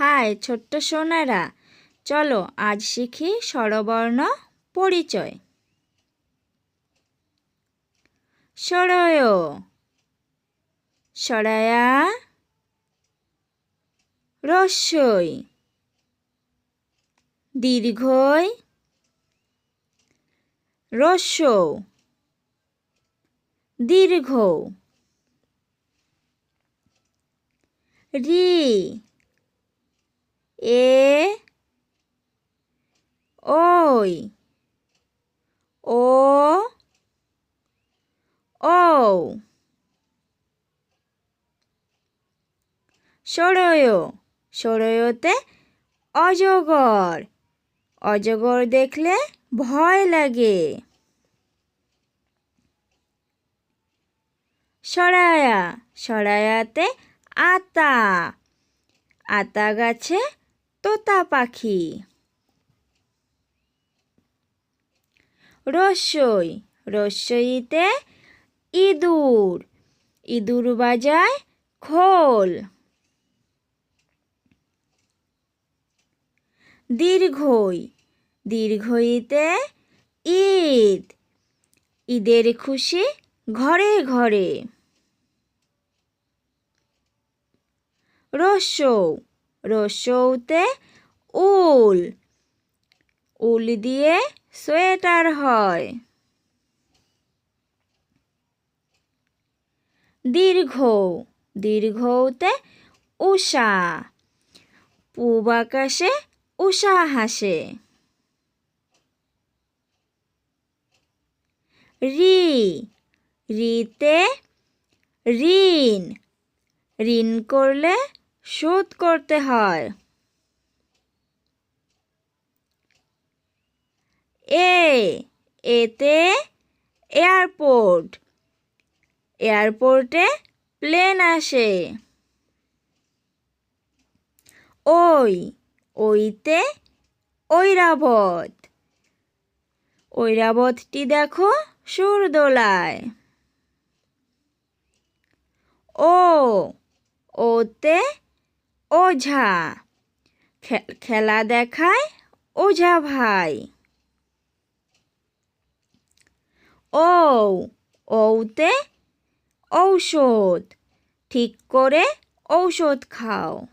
High ছোট্ট সোনারা, চলো আজ শিখি স্বরবর্ণ পরিচয়। সরয়, সরায়া, রস্যই, দীর্ঘই রস্য দীর্ঘ রি এ, ওই, ও ও সরয় সরয়তে অজগর অজগর দেখলে ভয় লাগে। সরায়া, সরায়াতে আতা আতা গাছে তোতা পাখি। রসই, রসইতে ইঁদুর। ইঁদুর বাজায় খোল। দীর্ঘই, দীর্ঘইতে ঈদ। ঈদের খুশি ঘরে ঘরে। রস্যৌ রস্যৌতে উল। উল দিয়ে সোয়েটার হয়। দীর্ঘ, দীর্ঘতে উষা। পূব আকাশে উষা হাসে। রি, রিতে ঋণ। ঋণ করলে শোধ করতে হয়। এ, এতে এয়ারপোর্ট। এয়ারপোর্টে প্লেন আসে। ওই, ওইতে ঐরাবত। ঐরাবতটি দেখো সুর দোলায় ও, ওতে ওঝা। খেলা দেখায় ওঝা ভাই। ও ওতে ঔষধ। ঠিক করে ঔষধ খাও।